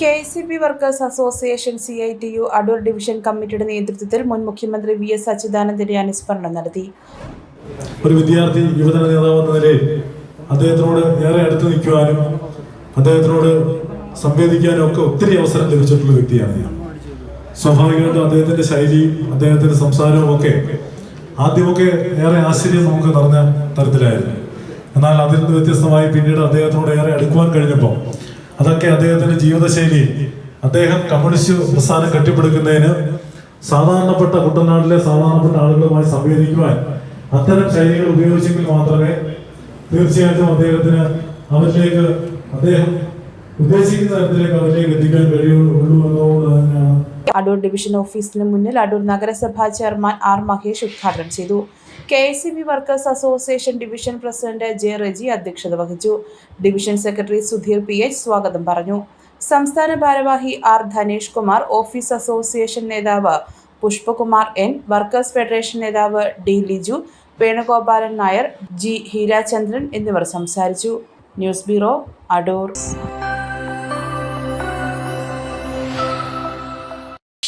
K C B workers association C I T U Adoor division കമ്മിറ്റിയുടെ നേതൃത്വത്തിൽ മുൻ മുഖ്യമന്ത്രി വി എസ് അച്യുതാനന്ദന്റെ അനുസ്മരണം നടത്തി. ഒരു വിദ്യാർത്ഥി യുവജന നേതാവ് എന്ന നിലയിൽ അദ്ദേഹത്തിനോട് ഏറെ അടുത്ത് നിൽക്കുവാനും അദ്ദേഹത്തിനോട് സംവേദിക്കാനും ഒക്കെ ഒത്തിരി അവസരം ലഭിച്ചിട്ടുള്ള വ്യക്തിയാണ് ഞാൻ. സ്വാഭാവികമായിട്ടും അദ്ദേഹത്തിന്റെ ശൈലിയും അദ്ദേഹത്തിന്റെ സംസാരവും ഒക്കെ ആദ്യമൊക്കെ ഏറെ ആശ്ചര്യം നമുക്ക് നിറഞ്ഞ തരത്തിലായിരുന്നു. എന്നാൽ അതിൽ നിന്ന് വ്യത്യസ്തമായി പിന്നീട് അദ്ദേഹത്തിനോട് ഏറെ അടുക്കുവാൻ കഴിഞ്ഞപ്പോൾ അതൊക്കെ അദ്ദേഹത്തിന്റെ ജീവിതശൈലി. അദ്ദേഹം കമ്മ്യൂണിസ്റ്റ് പ്രസ്ഥാനം കെട്ടിപ്പടുക്കുന്നതിന് സാധാരണപ്പെട്ട കുട്ടനാട്ടിലെ സാധാരണപ്പെട്ട ആളുകളുമായി സംവേദിക്കുവാൻ അത്തരം ശൈലികൾ ഉപയോഗിച്ചെങ്കിൽ മാത്രമേ തീർച്ചയായിട്ടും അദ്ദേഹത്തിന് അവരിലേക്ക് അദ്ദേഹം ഉദ്ദേശിക്കുന്ന തരത്തിലേക്ക് അവരിലേക്ക് എത്തിക്കാൻ കഴിയുള്ളൂ എന്നുള്ളത് തന്നെയാണ്. അടൂർ ഡിവിഷൻ ഓഫീസിന് മുന്നിൽ അടൂർ നഗരസഭാ ചെയർമാൻ ആർ മഹേഷ് ഉദ്ഘാടനം ചെയ്തു. K S C B workers association division president J Reji അധ്യക്ഷത വഹിച്ചു. Division secretary Sudheer P H സ്വാഗതം പറഞ്ഞു. സംസ്ഥാന ഭാരവാഹി R Dhanesh Kumar office association നേതാവ് പുഷ്പകുമാർ എൻ വർക്കേഴ്സ് ഫെഡറേഷൻ നേതാവ് ഡി ലിജു വേണുഗോപാലൻ നായർ ജി ഹീരാചന്ദ്രൻ എന്നിവർ സംസാരിച്ചു. News bureau Adoor.